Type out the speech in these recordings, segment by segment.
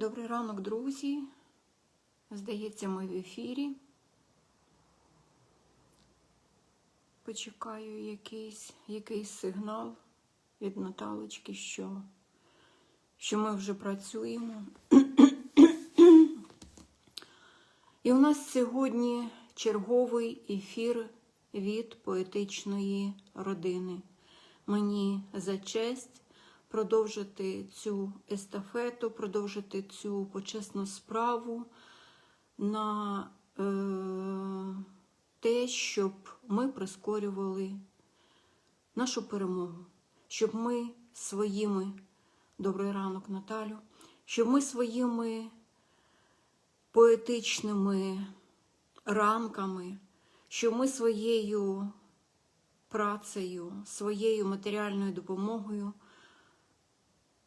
Добрий ранок, друзі. Здається, ми в ефірі. Почекаю якийсь, якийсь сигнал від Наталочки, що, що ми вже працюємо. І у нас сьогодні черговий ефір від поетичної родини. Мені за честь продовжити цю естафету, продовжити цю почесну справу на е, те, щоб ми прискорювали нашу перемогу, щоб ми своїми, добрий ранок, Наталю, щоб ми своїми поетичними ранками, щоб ми своєю працею, своєю матеріальною допомогою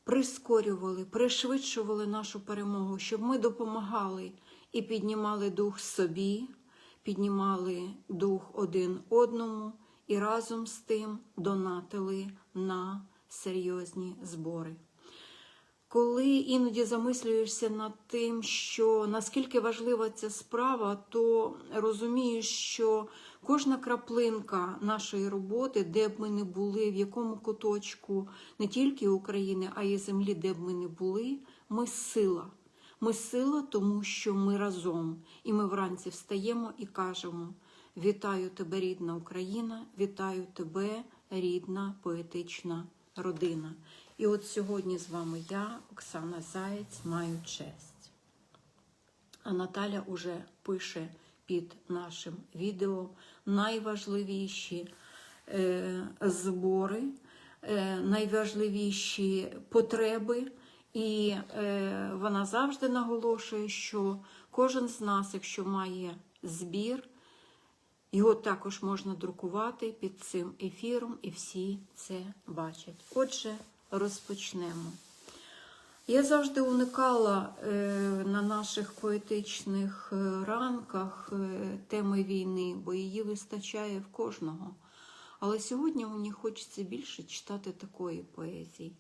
прискорювали, пришвидшували нашу перемогу, щоб ми допомагали і піднімали дух собі, піднімали дух один одному і разом з тим донатили на серйозні збори. Коли іноді замислюєшся над тим, що наскільки важлива ця справа, то розумієш, що кожна краплинка нашої роботи, де б ми не були, в якому куточку не тільки України, а й землі, де б ми не були, ми сила. Ми сила, тому що ми разом. І ми вранці встаємо і кажемо: Вітаю тебе, рідна Україна, вітаю тебе, рідна поетична родина. І от сьогодні з вами я, Оксана Заєць, маю честь. А Наталя уже пише під нашим відео найважливіші е, збори, е, найважливіші потреби. І е, вона завжди наголошує, що кожен з нас, якщо має збір, його також можна друкувати під цим ефіром, і всі це бачать. Отже, розпочнемо. Я завжди уникала е, на наших поетичних е, ранках е, теми війни, бо її вистачає в кожного. Але сьогодні мені хочеться більше читати такої поезії.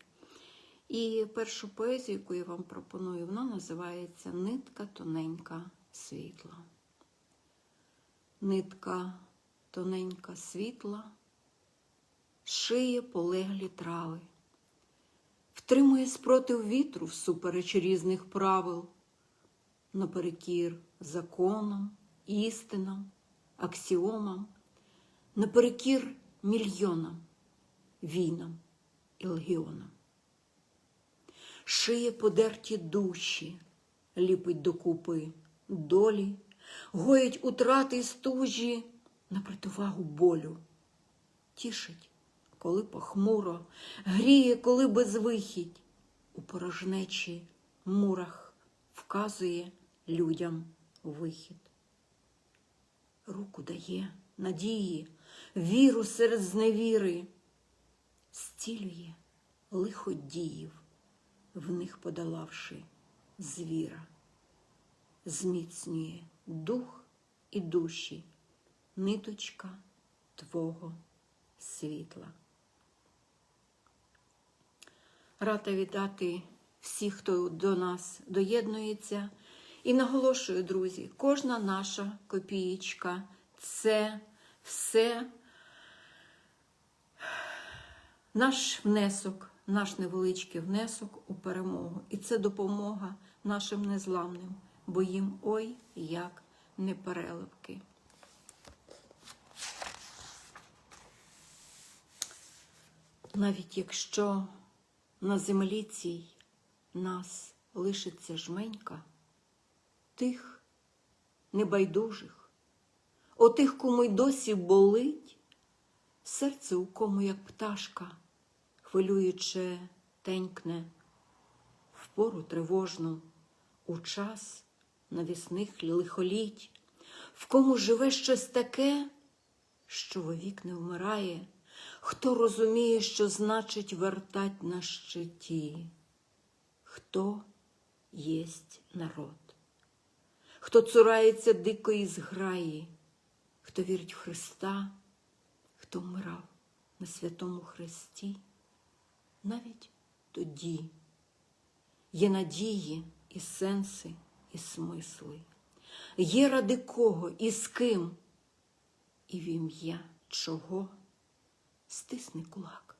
І першу поезію, яку я вам пропоную, вона називається Нитка тоненька світла. Нитка тоненька світла, шиє полеглі трави, втримує спротив вітру всупереч різних правил, наперекір законам, істинам, аксіомам, наперекір мільйонам, війнам і легіонам. Шиє подерті душі, ліпить докупи долі, гоїть утрати й стужі. На противагу болю, тішить, коли похмуро, гріє, коли безвихідь, у порожнечі мурах вказує людям вихід. Руку дає надії, віру серед зневіри, зцілює лиходіїв, в них подолавши звіра, зміцнює дух і душі, ниточка Твого світла. Рада вітати всіх, хто до нас доєднується. І наголошую, друзі, кожна наша копієчка це все наш внесок, наш невеличкий внесок у перемогу. І це допомога нашим незламним, бо їм ой як непереливки. Навіть якщо на землі цій нас лишиться жменька, тих небайдужих, отих, кому й досі болить, серце у кому, як пташка, хвилююче тенькне, в пору тривожну, у час навісних лихоліть, в кому живе щось таке, що вовік не вмирає, хто розуміє, що значить вертать на щиті, хто єсть народ, хто цурається дикої зграї, хто вірить в Христа, хто вмирав на святому Христі, навіть тоді є надії і сенси, і смисли. Є ради кого і з ким, і в ім'я чого стисни кулак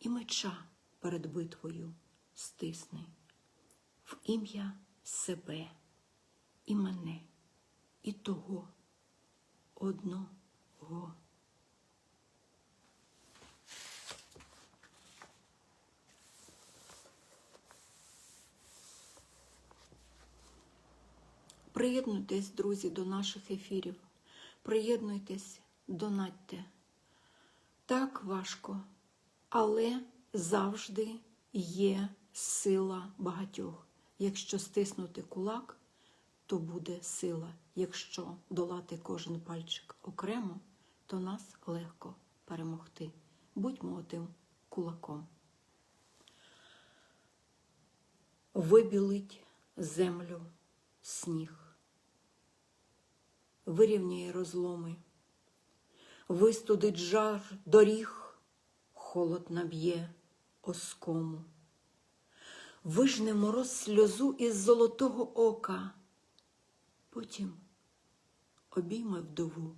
і меча перед битвою стисни в ім'я себе і мене, і того одного. Приєднуйтесь, друзі, до наших ефірів. Приєднуйтесь, донатьте. Так важко, але завжди є сила багатьох. Якщо стиснути кулак, то буде сила. Якщо долати кожен пальчик окремо, то нас легко перемогти. Будьмо отим кулаком. Вибілить землю сніг, вирівняє розломи, вистудить жар доріг, холод наб'є оскому, вижне мороз сльозу із золотого ока, потім обійме вдову,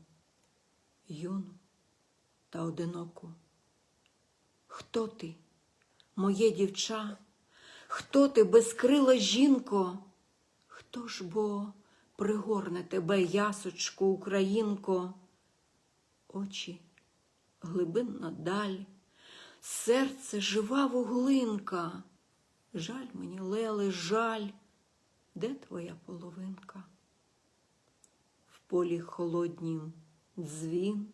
юну та одиноку. Хто ти, моє дівча? Хто ти, безкрила жінко? Хто ж бо пригорне тебе, ясочку, українко? Очі глибинна даль, серце жива вуглинка. Жаль мені, леле, жаль, де твоя половинка? В полі холоднім дзвін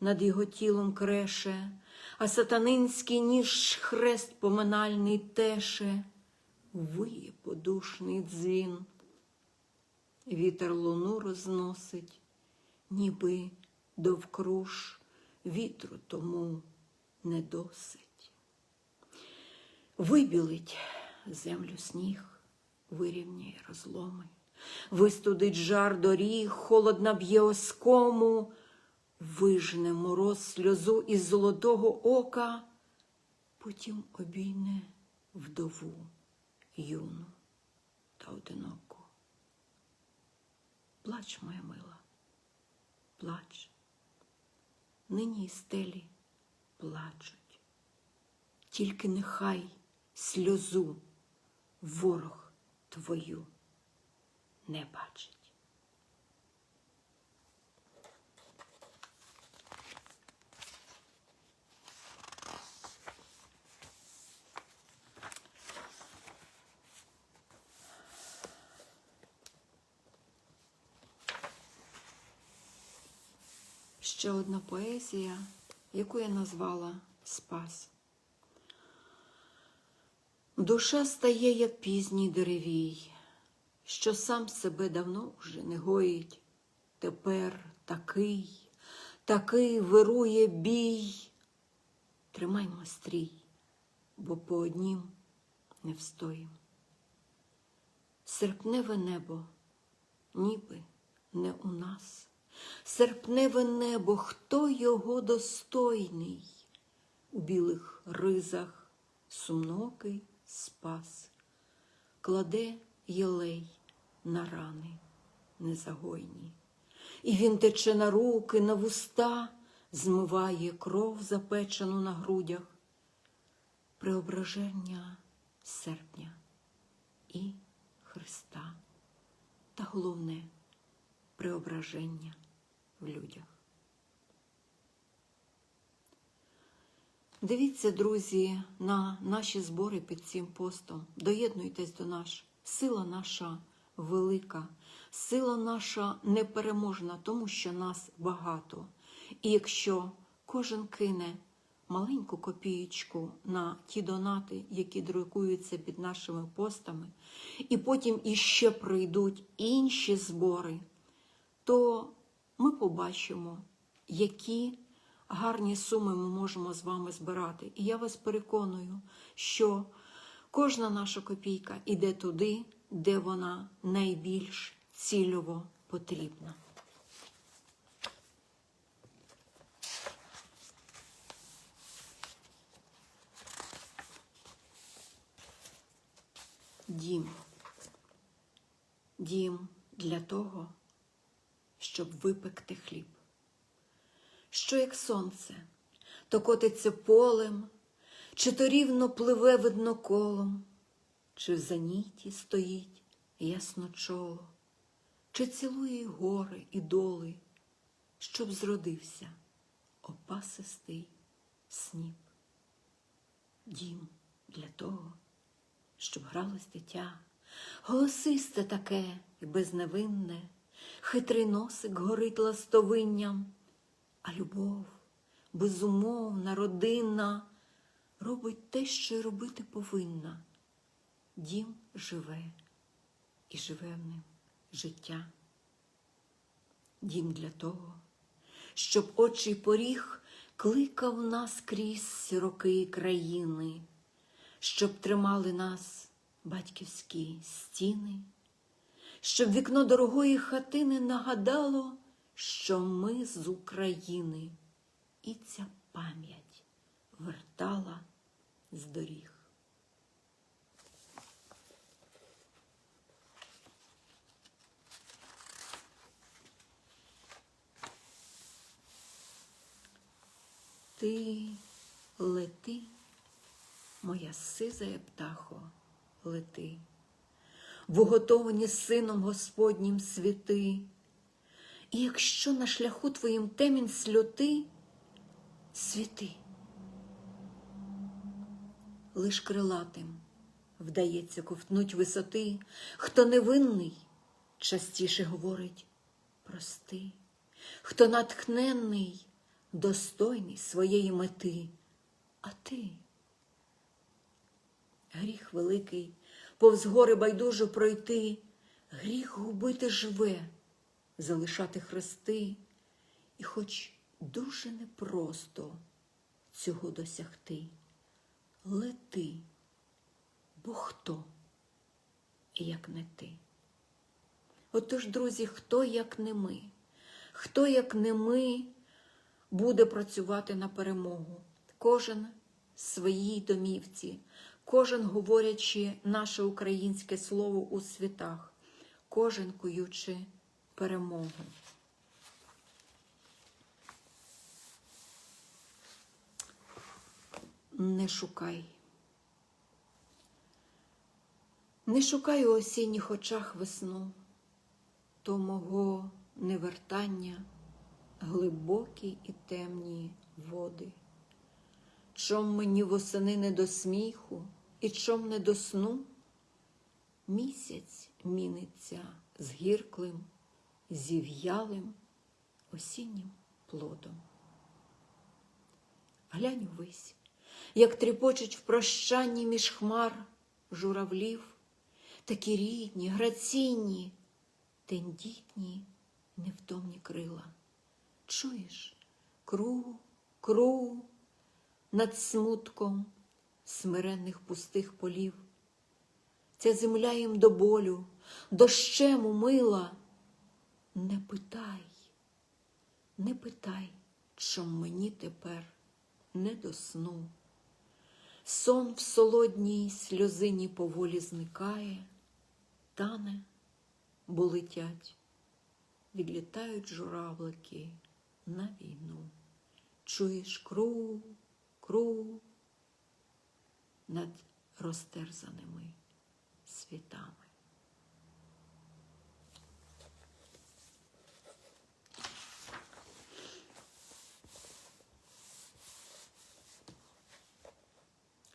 над його тілом креше, а сатанинський ніж хрест поминальний теше, виє подушний дзвін. Вітер луну розносить, ніби довкруж вітру тому не досить. Вибілить землю сніг, вирівняє розломи, вистудить жар доріг, холод наб'є оскому, вижне мороз сльозу із золотого ока, потім обійне вдову юну та одиноку. Плач, моя мила, плач. Нині й стелі плачуть, тільки нехай сльозу ворог твою не бачить. Ще одна поезія, яку я назвала Спас. Душа стає, як пізній деревій, що сам себе давно вже не гоїть. Тепер такий, такий вирує бій. Тримаймо стрій, бо по однім не встоїм. Серпневе небо, ніби не у нас. Серпневе небо, хто його достойний? У білих ризах сумнокий спас, кладе єлей на рани незагойні. І він тече на руки, на вуста, змиває кров, запечену на грудях, преображення серпня і Христа, та головне преображення в людях. Дивіться, друзі, на наші збори під цим постом. Доєднуйтесь до нас. Сила наша велика, сила наша непереможна, тому що нас багато. І якщо кожен кине маленьку копієчку на ті донати, які друкуються під нашими постами, і потім іще прийдуть інші збори, то ми побачимо, які гарні суми ми можемо з вами збирати. І я вас переконую, що кожна наша копійка йде туди, де вона найбільш цільово потрібна. Дім. Дім для того, щоб випекти хліб. Що як сонце, то котиться полем, чи то рівно пливе видно колом, чи в заніті стоїть ясно чоло, чи цілує гори і доли, щоб зродився опасистий сніп. Дім для того, щоб гралось дитя, голосисте таке і безневинне, хитрий носик горить ластовинням, а любов, безумовна, родинна, робить те, що й робити повинна. Дім живе і живе в ним життя. Дім для того, щоб очий поріг кликав нас крізь роки країни, щоб тримали нас батьківські стіни, щоб вікно дорогої хатини нагадало, що ми з України, і ця пам'ять вертала з доріг. Ти лети, моя сизая птахо, лети, в уготовані сином Господнім світи, і якщо на шляху твоїм темінь сльоти, світи, лиш крилатим вдається ковтнуть висоти, хто невинний, частіше говорить прости, хто натхненний достойний своєї мети, а ти. Гріх великий, повз гори байдужо пройти, гріх губити живе, залишати хрести, і хоч дуже непросто цього досягти, лети, бо хто, як не ти. Отож, друзі, хто як не ми, хто як не ми буде працювати на перемогу. Кожен в своїй домівці, кожен говорячи наше українське слово у світах, кожен куючи перемогу. Не шукай. Не шукай у осінніх очах весну, то мого невертання глибокі і темні води. Чом мені восени не до сміху і чом не до сну? Місяць міниться з гірклим, зів'ялим осіннім плодом. Глянь увесь, як тріпочуть в прощанні між хмар журавлів, такі рідні, граційні, тендітні, невтомні крила. Чуєш кру, кру над смутком смиренних пустих полів. Ця земля їм до болю, дощем умила. Не питай, не питай, чом мені тепер не до сну. Сон в солодній сльозині поволі зникає, тане, бо летять, відлітають журавлики на війну. Чуєш кру, кру над розтерзаними світами.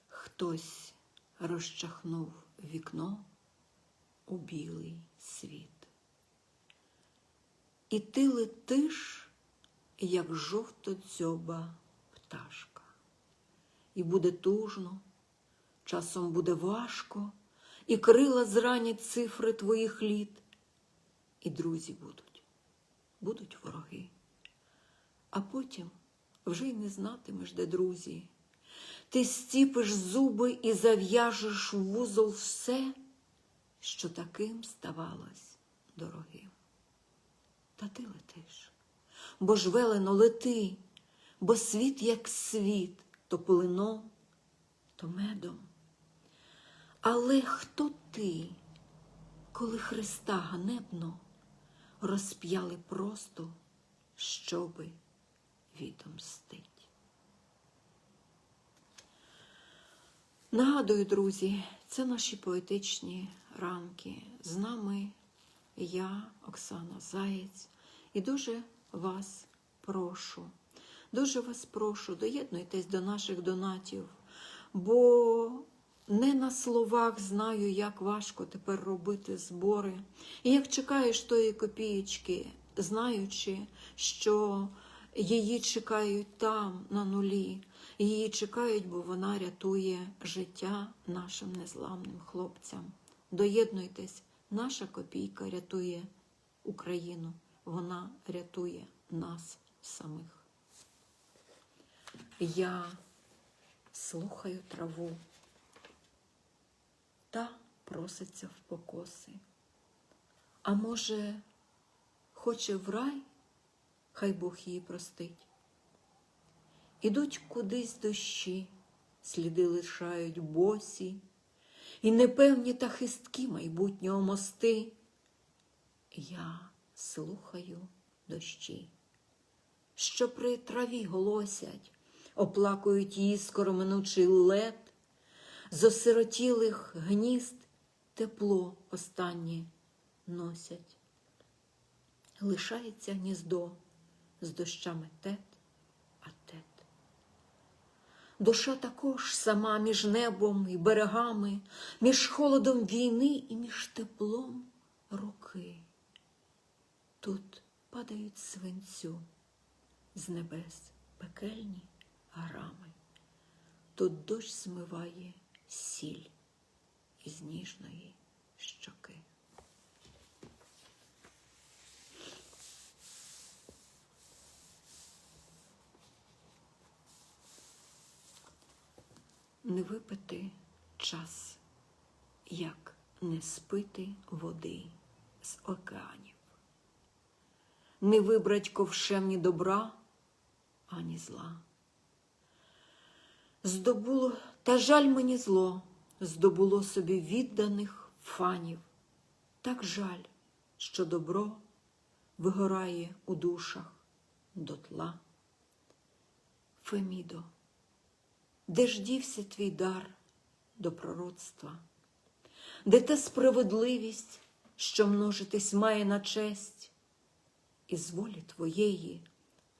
Хтось розчахнув вікно у білий світ. І ти летиш, як жовто-дзьоба пташка. І буде тужно, часом буде важко, і крила зранять цифри твоїх літ. І друзі будуть, будуть вороги. А потім вже й не знатимеш, де друзі. Ти стіпиш зуби і зав'яжеш в вузол все, що таким ставалось дорогим. Та ти летиш, бо ж велено лети, бо світ як світ, то полином, то медом. Але хто ти, коли Христа ганебно розп'яли просто, щоби відомстить. Нагадую, друзі, це наші поетичні ранки. З нами я, Оксана Заєць, і дуже вас прошу, дуже вас прошу, доєднуйтесь до наших донатів, бо не на словах знаю, як важко тепер робити збори. І як чекаєш тої копієчки, знаючи, що її чекають там, на нулі, її чекають, бо вона рятує життя нашим незламним хлопцям. Доєднуйтесь, наша копійка рятує Україну, вона рятує нас самих. Я слухаю траву та проситься в покоси. А може, хоче в рай, хай Бог її простить. Ідуть кудись дощі, сліди лишають босі, і непевні та хисткі майбутнього мости. Я слухаю дощі, що при траві голосять, оплакують її скороминучий лед, з осиротілих гнізд тепло останнє носять. Лишається гніздо з дощами тет, а тет. Душа також сама між небом і берегами, між холодом війни і між теплом руки. Тут падають свинцю з небес пекельні грами, тут дощ змиває сіль із ніжної щоки. Не випити час, як не спити води з океанів, не вибрать ковшем ні добра, ані зла. Здобуло, та жаль мені зло, здобуло собі відданих фанів. Так жаль, що добро вигорає у душах дотла. Фемідо, де ж дівся твій дар до пророцтва, де та справедливість, що множитись має на честь, і з волі твоєї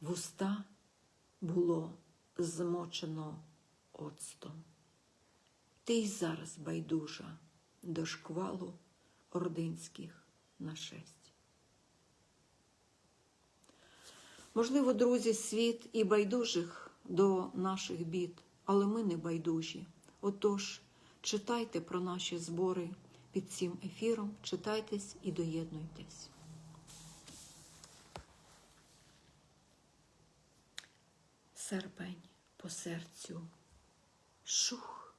вуста було змочено оцтом. Ти й зараз байдужа до шквалу ординських нашесть. Можливо, друзі, світ і байдужих до наших бід, але ми не байдужі. Отож, читайте про наші збори під цим ефіром, читайтесь і доєднуйтесь. Серпень по серцю. Шух,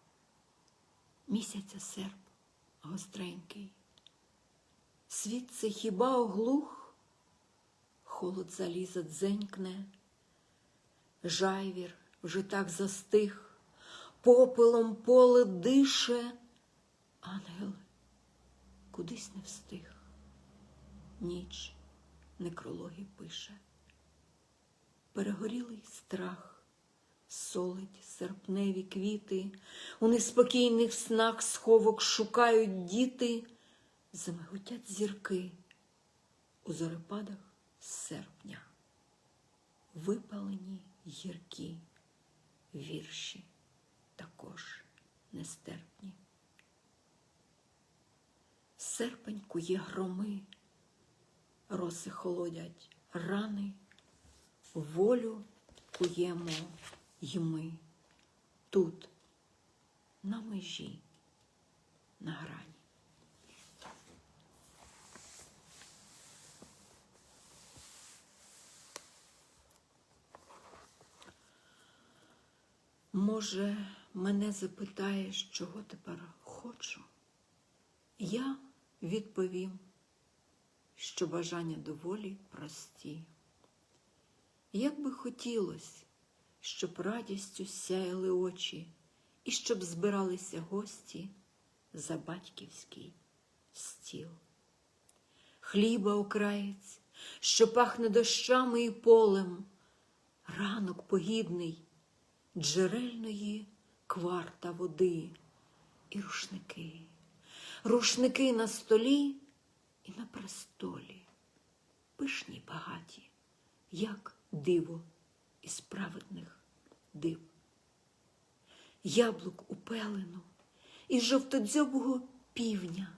місяця серп гостренький. Світ це хіба оглух, холод заліза дзенькне, жайвір вже так застиг, попелом поле дише, ангел кудись не встиг, ніч некрологи пише, перегорілий страх солить серпневі квіти, у неспокійних снах сховок шукають діти, замиготять зірки у зорепадах серпня, випалені гіркі вірші також нестерпні. Серпень кує громи, роси холодять рани, волю куємо й ми тут, на межі, на грані. Може, мене запитаєш, чого тепер хочу? Я відповім, що бажання доволі прості. Як би хотілося, щоб радістю сяяли очі, і щоб збиралися гості за батьківський стіл. хліба окраєць, що пахне дощами і полем, ранок погідний, джерельної кварта води і рушники, рушники на столі і на престолі, пишні багаті, як диво із праведних див. Яблук у пелену і жовтодзьобого півня,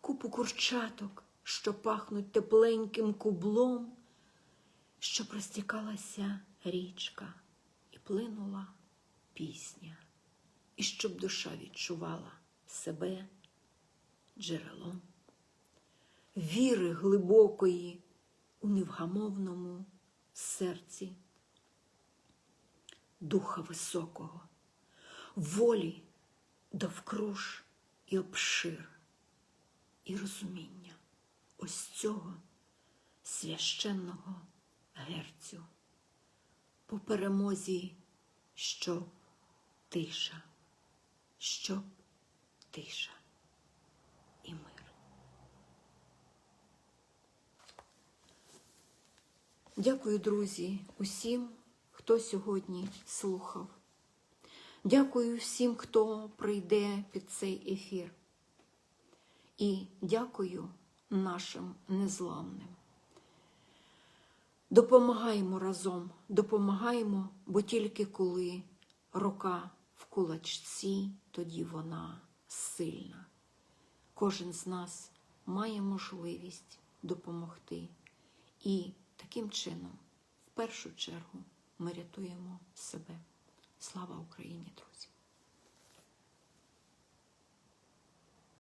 купу курчаток, що пахнуть тепленьким кублом, щоб розтікалася річка і плинула пісня, і щоб душа відчувала себе джерелом віри глибокої у невгамовному серці, духа високого, волі довкруж і обшир, і розуміння ось цього священного герцю по перемозі, щоб тиша, щоб тиша і мир. Дякую, друзі, усім, хто сьогодні слухав. Дякую всім, хто прийде під цей ефір. І дякую нашим незламним. Допомагаємо разом, допомагаємо, бо тільки коли рука в кулачці, тоді вона сильна. Кожен з нас має можливість допомогти. І таким чином, в першу чергу, ми рятуємо себе. Слава Україні, друзі!